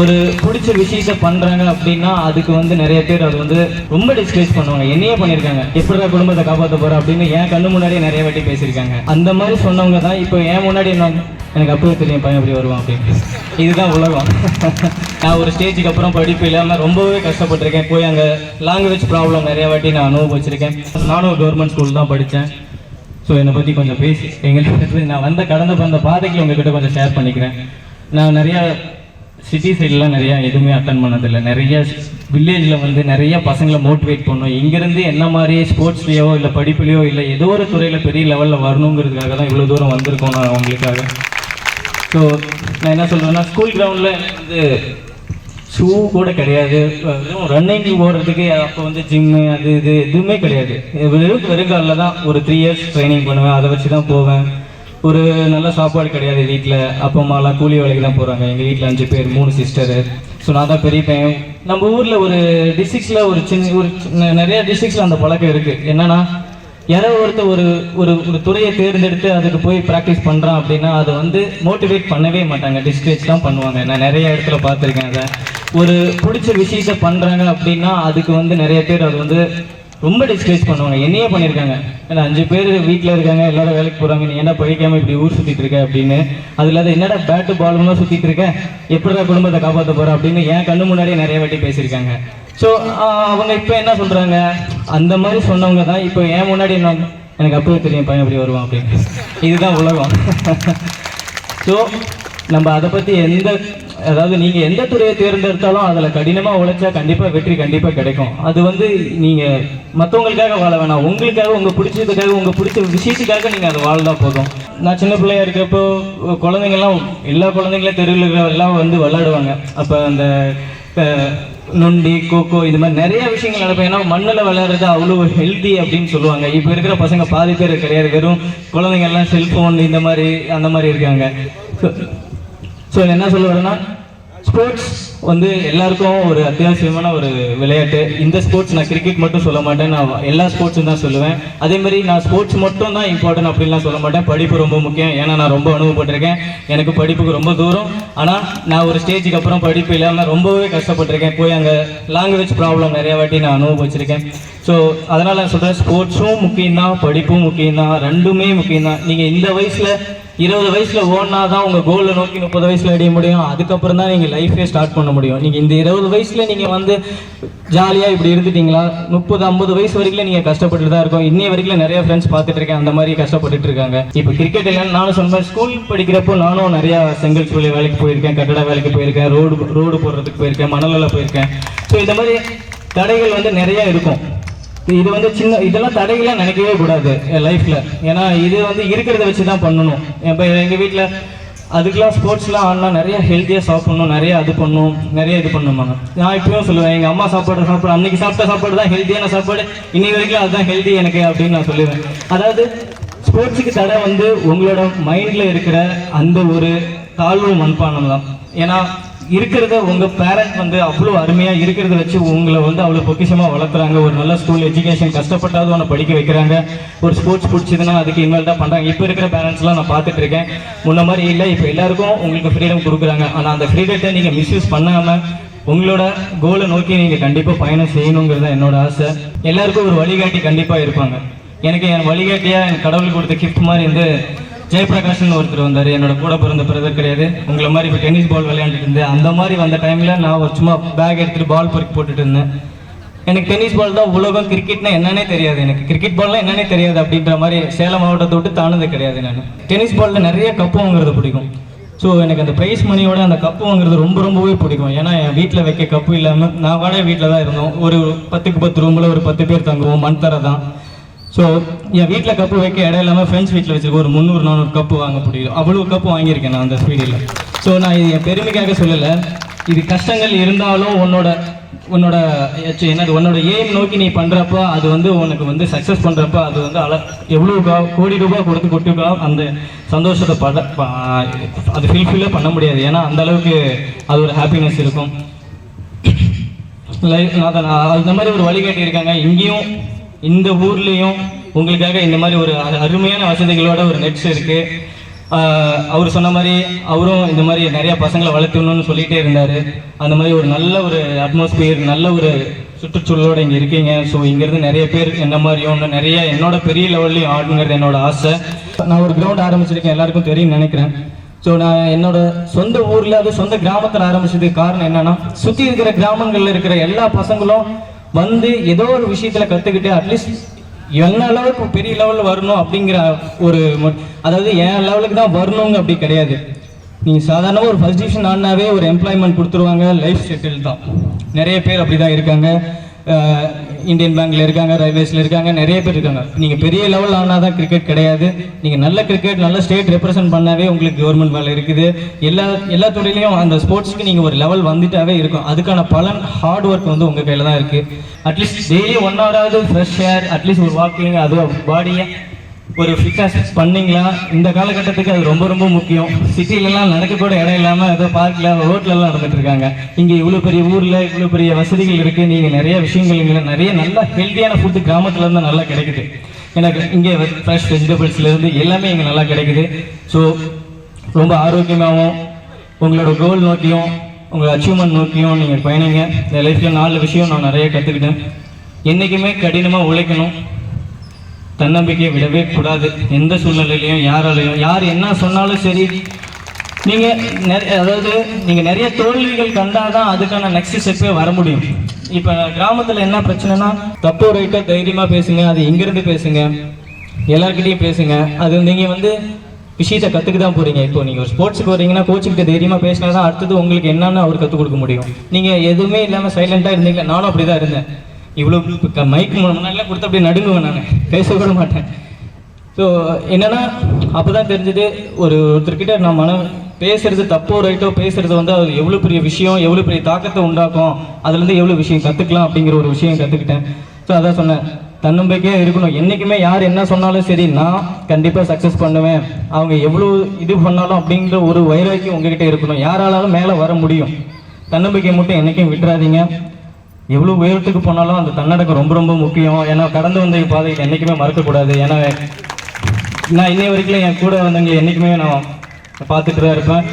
ஒரு பிடிச்ச விஷயத்த பண்றாங்க அப்படின்னா அதுக்கு வந்து நிறைய பேர் அது வந்து ரொம்ப டிஸ்கரேஜ் பண்ணுவாங்க. என்னையே பண்ணியிருக்காங்க. எப்படிடா குடும்பத்தை காப்பாற்ற போற அப்படின்னு என் கண்ணு முன்னாடியே நிறைய வாட்டி பேசியிருக்காங்க. அந்த மாதிரி சொன்னவங்க தான் இப்போ என் முன்னாடி என்ன எனக்கு அப்பவே தெரியும் பையன் எப்படி வருவான் அப்படின்னு. இதுதான் உலகம். நான் ஒரு ஸ்டேஜுக்கு அப்புறம் படிப்பு இல்லாமல் ரொம்பவே கஷ்டப்பட்டிருக்கேன். போய் அங்கே லாங்குவேஜ் ப்ராப்ளம் நிறைய வாட்டி நான் அனுபவிச்சிருக்கேன். நானும் கவர்மெண்ட் ஸ்கூல் தான் படித்தேன். ஸோ என்னை பற்றி கொஞ்சம் பேசி எங்களுக்கு நான் வந்த கடந்த வந்த பாதைக்கு உங்ககிட்ட கொஞ்சம் ஷேர் பண்ணிக்கிறேன். நான் நிறையா சிட்டி சைட்லாம் நிறையா எதுவுமே அட்டன் பண்ணதில்லை. நிறைய வில்லேஜில் வந்து நிறைய பசங்களை மோட்டிவேட் பண்ணோம். இங்கேருந்து என்ன மாதிரி ஸ்போர்ட்ஸ்லேயோ இல்லை படிப்புலையோ இல்லை ஏதோ ஒரு துறையில் பெரிய லெவலில் வரணுங்கிறதுக்காக தான் இவ்வளோ தூரம் வந்திருக்கோம் நான் அவங்களுக்காக ஸோ நான் என்ன சொல்கிறேன்னா ஸ்கூல் கிரவுண்டில் வந்து ஷூ கூட கிடையாது. வெறும் ரன்னிங் ஓடுறதுக்கு அப்போ வந்து ஜிம்மு அது இது எதுவுமே கிடையாது. வெறும் வெறுங்காலில் தான் ஒரு த்ரீ இயர்ஸ் ட்ரைனிங் பண்ணுவேன். அதை வச்சு தான் போவேன். ஒரு நல்ல சாப்பாடு கிடையாது வீட்டில் அப்பா அம்மாலாம் கூலி வேலைக்கு தான் போகிறாங்க எங்கள் வீட்டில் அஞ்சு பேர் மூணு சிஸ்டரு ஸோ நான் தான் பெரிய பையன். நம்ம ஊரில் ஒரு டிஸ்ட்ரிக்ஸில் ஒரு சின்ன ஒரு நிறைய டிஸ்ட்ரிக்ஸில் அந்த பழக்கம் இருக்குது என்னென்னா யாரோ ஒருத்தர் ஒரு ஒரு ஒரு துறையை தேர்ந்தெடுத்து அதுக்கு போய் ப்ராக்டிஸ் பண்ணுறான் அப்படின்னா அதை வந்து மோட்டிவேட் பண்ணவே மாட்டாங்க. டிஸ்கரேஜ் தான் பண்ணுவாங்க. நான் நிறைய இடத்துல பார்த்துருக்கேன் அதை. ஒரு பிடிச்ச விஷயத்தை பண்ணுறாங்க அப்படின்னா அதுக்கு வந்து நிறைய பேர் அது வந்து ரொம்ப டிஸ்கரேஜ் பண்ணுவாங்க. என்னையே பண்ணியிருக்காங்க. ஏன்னா அஞ்சு பேர் வீட்டில் இருக்காங்க எல்லாரும் வேலைக்கு போகிறாங்க நீ என்ன படிக்காமல் இப்படி ஊர் சுற்றிட்டு இருக்க அப்படின்னு. அது இல்லாத என்னடா பேட்டு பாலுமா சுற்றிட்டு இருக்க? எப்படிடா குடும்பத்தை காப்பாற்ற போகிற அப்படின்னு என் கண்ணு முன்னாடியே நிறைய வாட்டி பேசியிருக்காங்க. ஸோ அவங்க இப்போ என்ன சொல்கிறாங்க அந்த மாதிரி சொன்னவங்க தான் இப்போ என் முன்னாடி என்ன எனக்கு அப்பவே தெரியும் பையன் எப்படி வருவான் அப்படின்னு. இதுதான் உலகம். ஸோ நம்ம அதை பற்றி எந்த அதாவது நீங்கள் எந்த துறையை தேர்ந்தெடுத்தாலும் அதில் கடினமாக உழைச்சா கண்டிப்பாக வெற்றி கண்டிப்பாக கிடைக்கும். அது வந்து நீங்கள் மற்றவங்களுக்காக வாழ வேணாம். உங்களுக்காக உங்கள் பிடிச்சதுக்காக உங்கள் பிடிச்ச விஷயத்துக்காக நீங்கள் அதை வாழ்ந்தா போதும். நான் சின்ன பிள்ளையா இருக்கப்போ குழந்தைங்கள்லாம் எல்லா குழந்தைங்களும் தெருவில் இருக்கிறவெல்லாம் வந்து விளாடுவாங்க அப்போ அந்த நொண்டி கோகோ இது மாதிரி நிறைய விஷயங்கள் நடக்கும். ஏன்னா மண்ணில் விளையாடுறது அவ்வளோ ஹெல்தி அப்படின்னு சொல்லுவாங்க. இப்போ இருக்கிற பசங்க பாதி பேர் கிடையாது வெறும் குழந்தைங்கள்லாம் செல்ஃபோன் இந்த மாதிரி அந்த மாதிரி இருக்காங்க. ஸோ என்ன சொல்ல வரேன்னா ஸ்போர்ட்ஸ் வந்து எல்லாருக்கும் ஒரு அத்தியாவசியமான ஒரு விளையாட்டு. இந்த ஸ்போர்ட்ஸ் நான் கிரிக்கெட் மட்டும் சொல்ல மாட்டேன். நான் எல்லா ஸ்போர்ட்ஸும் தான் சொல்லுவேன். அதே மாதிரி நான் ஸ்போர்ட்ஸ் மட்டும் தான் இம்பார்ட்டன்ட் அப்படின்லாம் சொல்ல மாட்டேன். படிப்பு ரொம்ப முக்கியம். ஏன்னா நான் ரொம்ப அனுபவப்பட்டிருக்கேன். எனக்கு படிப்புக்கு ரொம்ப தூரம். ஆனால் நான் ஒரு ஸ்டேஜுக்கு அப்புறம் படிப்பு இல்லாமல் ரொம்பவே கஷ்டப்பட்டிருக்கேன். போய் அங்கே லாங்குவேஜ் ப்ராப்ளம் நிறையா வாட்டி நான் அனுபவிச்சிருக்கேன். ஸோ அதனால் நான் சொல்கிறேன் ஸ்போர்ட்ஸும் முக்கியம்தான் படிப்பும் முக்கியம்தான் ரெண்டுமே முக்கியம்தான். நீங்கள் இந்த வயசில் இருபது வயசில் ஓடினா தான் உங்கள் கோலை நோக்கி முப்பது வயசில் அடைய முடியும். அதுக்கப்புறம் தான் நீங்கள் லைஃபே ஸ்டார்ட் பண்ண முடியும். நீங்கள் இந்த இருபது வயசில் நீங்கள் வந்து ஜாலியாக இப்படி இருந்துட்டீங்களா? முப்பது ஐம்பது வயசு வரைக்கும் நீங்கள் கஷ்டப்பட்டு தான் இருக்கும். இன்னைய வரைக்கும் நிறைய ஃப்ரெண்ட்ஸ் பார்த்துட்டு இருக்கேன். அந்த மாதிரி கஷ்டப்பட்டுட்டு இருக்காங்க. இப்போ கிரிக்கெட் இல்லைன்னு நானும் சொன்னேன் ஸ்கூல் படிக்கிறப்போ நானும் நிறையா செங்கல் சூழல் வேலைக்கு போயிருக்கேன் கட்டட வேலைக்கு போயிருக்கேன் ரோடு ரோடு போடுறதுக்கு போயிருக்கேன் மணலில் போயிருக்கேன். ஸோ இந்த மாதிரி தடைகள் வந்து நிறையா இருக்கும். இது வந்து சின்ன இதெல்லாம் தடைகளாக நினைக்கவே கூடாது என் லைஃப்பில் ஏன்னா இது வந்து இருக்கிறத வச்சு தான் பண்ணணும் இப்போ எங்கள் வீட்டில் அதுக்கெல்லாம் ஸ்போர்ட்ஸ்லாம் ஆடினா நிறைய ஹெல்த்தியாக சாப்பிடணும் நிறைய அது பண்ணணும் நிறைய இது பண்ணுவாங்க நான் இப்பயும் சொல்லுவேன் எங்கள் அம்மா சாப்பாடு சாப்பிட அன்றைக்கி சாப்பிட்ட சாப்பாடு தான் ஹெல்த்தியான சாப்பாடு. இன்னைக்கு வரைக்கும் அதுதான் ஹெல்த்தி எனக்கு அப்படின்னு நான் சொல்லுவேன். அதாவது ஸ்போர்ட்ஸுக்கு தடை வந்து உங்களோட மைண்டில் இருக்கிற அந்த ஒரு தாழ்வு மண்பானம் தான் ஏன்னா இருக்கிறத உங்க பேரண்ட் வந்து அவ்வளோ அருமையா இருக்கிறத வச்சு உங்களை வந்து அவ்வளோ பொக்கிஷமா வளர்க்குறாங்க. ஒரு நல்ல ஸ்கூல் எஜுகேஷன் கஷ்டப்பட்டாவது ஒன்று படிக்க வைக்கிறாங்க. ஒரு ஸ்போர்ட்ஸ் பிடிச்சதுன்னா அதுக்கு இன்வால்வ்டாக பண்றாங்க. இப்போ இருக்கிற பேரண்ட்ஸ்லாம் நான் பார்த்துட்டு இருக்கேன். முன்ன மாதிரி இல்லை இப்போ எல்லாருக்கும் உங்களுக்கு ஃப்ரீடம் கொடுக்குறாங்க. ஆனால் அந்த ஃப்ரீடத்தை நீங்க மிஸ்யூஸ் பண்ணாம உங்களோட கோலை நோக்கி நீங்க கண்டிப்பா பயணம் செய்யணுங்கிறது தான் என்னோட ஆசை. எல்லாருக்கும் ஒரு வழிகாட்டி கண்டிப்பா இருப்பாங்க. எனக்கு என் வழிகாட்டியா என் கடவுள் கொடுத்த கிஃப்ட் மாதிரி வந்து ஜெயபிரகாஷ்னு ஒருத்தர் வந்தார். என்னோட கூட பிறந்த பிரதர் கிடையாது. உங்களை மாதிரி இப்போ டென்னிஸ் பால் விளையாண்டுட்டு இருந்தேன். அந்த மாதிரி வந்த டைமில் நான் ஒரு சும்மா பேக் எடுத்துகிட்டு பால் பொறுக்கி போட்டுட்டு இருந்தேன். எனக்கு டென்னிஸ் பால் தான் உலகம். கிரிக்கெட்னா என்னன்னே தெரியாது எனக்கு. கிரிக்கெட் பால்லாம் என்னன்னே தெரியாது அப்படின்ற மாதிரி சேலம் மாவட்டத்தை விட்டு தானது கிடையாது நான். டென்னிஸ் பாலில் நிறைய கப்பு வாங்குறது பிடிக்கும். ஸோ எனக்கு அந்த ப்ரைஸ் மணியோட அந்த கப்பு வாங்குறது ரொம்ப ரொம்பவே பிடிக்கும். ஏன்னா என் வீட்டில் வைக்க கப்பு இல்லாமல் நான் வாடகை வீட்டில் தான் இருந்தோம். ஒரு பத்துக்கு பத்து ரூமில் ஒரு பத்து பேர் தங்குவோம். மண் தர தான். ஸோ என் வீட்டில் கப்பு வைக்க இடம் இல்லாமல் ஃப்ரெண்ட்ஸ் வீட்டில் வச்சுருக்கோம் ஒரு முந்நூறு நானூறு கப்பு வாங்க முடியும் அவ்வளோ கப்பு வாங்கியிருக்கேன் நான் அந்த ஸ்பீடில் ஸோ நான் இது என் பெருமைக்காக சொல்லலை. இது கஷ்டங்கள் இருந்தாலும் உன்னோட உன்னோட என்னது உன்னோட எய்ம் நோக்கி நீ பண்ணுறப்போ அது வந்து உனக்கு வந்து சக்ஸஸ் பண்ணுறப்போ அது வந்து அல எவ்வளோ கோடி ரூபாய் கொடுத்து கொட்டிருக்கலாம் அந்த சந்தோஷத்தை பட அது ஃபில்ஃபில்லே பண்ண முடியாது. ஏன்னா அந்த அளவுக்கு அது ஒரு ஹாப்பினஸ் இருக்கும். லைஃப் அதான் நான் அந்த மாதிரி ஒரு வழிகாட்டி இருக்காங்க இங்கேயும் இந்த ஊர்லேயும் உங்களுக்காக இந்த மாதிரி ஒரு அருமையான வசதிகளோட ஒரு நெட்ஸ் இருக்கு. அவர் சொன்ன மாதிரி அவரும் இந்த மாதிரி நிறைய பசங்களை வளர்த்துணும்னு சொல்லிகிட்டே இருந்தார். அந்த மாதிரி ஒரு நல்ல ஒரு அட்மாஸ்பியர் நல்ல ஒரு சுற்றுச்சூழலோட இங்கே இருக்கீங்க. ஸோ இங்கேருந்து நிறைய பேர் என்ன மாதிரியும் இன்னும் நிறைய என்னோட பெரிய லெவல்லையும் ஆடணுங்கிறது என்னோட ஆசை. நான் ஒரு கிரவுண்ட் ஆரம்பிச்சிருக்கேன் எல்லாருக்கும் தெரியும்னு நினைக்கிறேன். ஸோ நான் என்னோட சொந்த ஊரில் அது சொந்த கிராமத்தில் ஆரம்பிச்சதுக்கு காரணம் என்னன்னா சுற்றி இருக்கிற கிராமங்களில் இருக்கிற எல்லா பசங்களும் வந்து ஏதோ ஒரு விஷயத்தில் கற்றுக்கிட்டு அட்லீஸ்ட் என்ன அளவுக்கு பெரிய லெவலில் வரணும் அப்படிங்கிற ஒரு அதாவது என் லெவலுக்கு தான் வரணுங்க அப்படி கிடையாது. நீங்கள் சாதாரணமாக ஒரு ஃபர்ஸ்ட் டிவிஷன் ஆடினாவே ஒரு எம்ப்ளாய்மெண்ட் கொடுத்துருவாங்க லைஃப் செட்டில் தான். நிறைய பேர் அப்படி தான் இருக்காங்க. இந்தியன் பேங்க்ல இருக்காங்க ரயில்வேஸ்ல இருக்காங்க நிறைய பேர் இருக்காங்க. நீங்க பெரிய லெவல் ஆனால் தான் கிரிக்கெட் கிடையாது. நீங்க நல்ல கிரிக்கெட் நல்ல ஸ்டேட் ரெப்ரசென்ட் பண்ணாவே உங்களுக்கு கவர்மெண்ட் வேலை இருக்குது. எல்லா எல்லா துறையிலையும் அந்த ஸ்போர்ட்ஸ்க்கு நீங்க ஒரு லெவல் வந்துட்டாவே இருக்கும். அதுக்கான பலன் ஹார்ட் ஒர்க் வந்து உங்க கையில தான் இருக்கு. அட்லீஸ்ட் டெய்லி ஒன் ஹவராவது ஃப்ரெஷ் ஏர் அட்லீஸ்ட் ஒரு வாக்கிங் அது பாடியை ஒரு ஃபிட்னஸ் பண்ணிங்களா? இந்த காலகட்டத்துக்கு அது ரொம்ப ரொம்ப முக்கியம். சிட்டிலலாம் நடக்கக்கூட இடம் இல்லாமல் ஏதோ பார்க்கில் ரோட்லலாம் நடந்துட்டு இருக்காங்க. இங்கே இவ்வளோ பெரிய ஊரில் இவ்வளோ பெரிய வசதிகள் இருக்குது நீங்கள் நிறைய விஷயங்கள் இங்கே நிறைய நல்லா ஹெல்த்தியான ஃபுட்டு கிராமத்தில் இருந்தால் நல்லா கிடைக்குது. எனக்கு இங்கே ஃப்ரெஷ் வெஜிடபிள்ஸ்லேருந்து எல்லாமே இங்கே நல்லா கிடைக்குது. ஸோ ரொம்ப ஆரோக்கியமாகவும் உங்களோட கோல் நோக்கியும் உங்கள் அச்சீவ்மெண்ட் நோக்கியும் நீங்கள் பயணிங்க. இந்த லைஃப்பில் நாலு விஷயம் நான் நிறைய கற்றுக்கிட்டேன் என்றைக்குமே கடினமாக உழைக்கணும். தன்னம்பிக்கையை விடவே கூடாது. எந்த சூழ்நிலையிலையும் யாராலையும் யார் என்ன சொன்னாலும் சரி நீங்கள் நிறைய அதாவது நீங்கள் நிறைய தோல்விகள் கண்டாதான் அதுக்கான நெக்ஸ்ட் ஸ்டெப்பே வர முடியும். இப்போ கிராமத்தில் என்ன பிரச்சனைனா தப்போ ரைட்டை தைரியமாக பேசுங்க அது எங்கிருந்து பேசுங்க எல்லாருக்கிட்டையும் பேசுங்க. அது நீங்கள் வந்து விஷயத்தை கற்றுக்க தான் போறீங்க. இப்போ நீங்கள் ஒரு ஸ்போர்ட்ஸுக்கு வரீங்கன்னா கோச்சுக்கிட்ட தைரியமாக பேசினா தான் அடுத்தது உங்களுக்கு என்னென்னு அவர் கற்றுக் கொடுக்க முடியும். நீங்கள் எதுவுமே இல்லாமல் சைலண்ட்டாக இருந்தீங்க. நானும் அப்படிதான் இருந்தேன். இவ்வளோ மைக் முன்னாடிலாம் கொடுத்து அப்படியே நடுங்குவேன் நான். பேச கூட மாட்டேன். ஸோ என்னன்னா அப்பதான் தெரிஞ்சது ஒரு ஒருத்தர்கிட்ட நான் மனம் பேசுறது தப்போ ரைட்டோ பேசுறது வந்து அது எவ்வளோ பெரிய விஷயம் எவ்வளோ பெரிய தாக்கத்தை உண்டாக்கும் அதுலேருந்து எவ்வளோ விஷயம் கற்றுக்கலாம் அப்படிங்கிற ஒரு விஷயம் கற்றுக்கிட்டேன் ஸோ அதான் சொன்னேன். தன்னம்பிக்கையாக இருக்கணும். என்றைக்குமே யார் என்ன சொன்னாலும் சரி நான் கண்டிப்பாக சக்ஸஸ் பண்ணுவேன். அவங்க எவ்வளோ இது பண்ணாலும் அப்படிங்கிற ஒரு வைராக்கியம் உங்ககிட்ட இருக்கணும். யாராலும் மேலே வர முடியும். தன்னம்பிக்கை மட்டும் என்றைக்கும் விட்டுறாதீங்க. எவ்வளோ உயரத்துக்கு போனாலும் அந்த தன்னடக்கம் ரொம்ப ரொம்ப முக்கியம். ஏன்னா கடந்து வந்த பாதையில் என்றைக்குமே மறக்கக்கூடாது. ஏன்னா நான் இன்னை வரைக்கும் என் கூட வந்தவங்க என்றைக்குமே நான் பார்த்துட்டு தான் இருப்பேன்.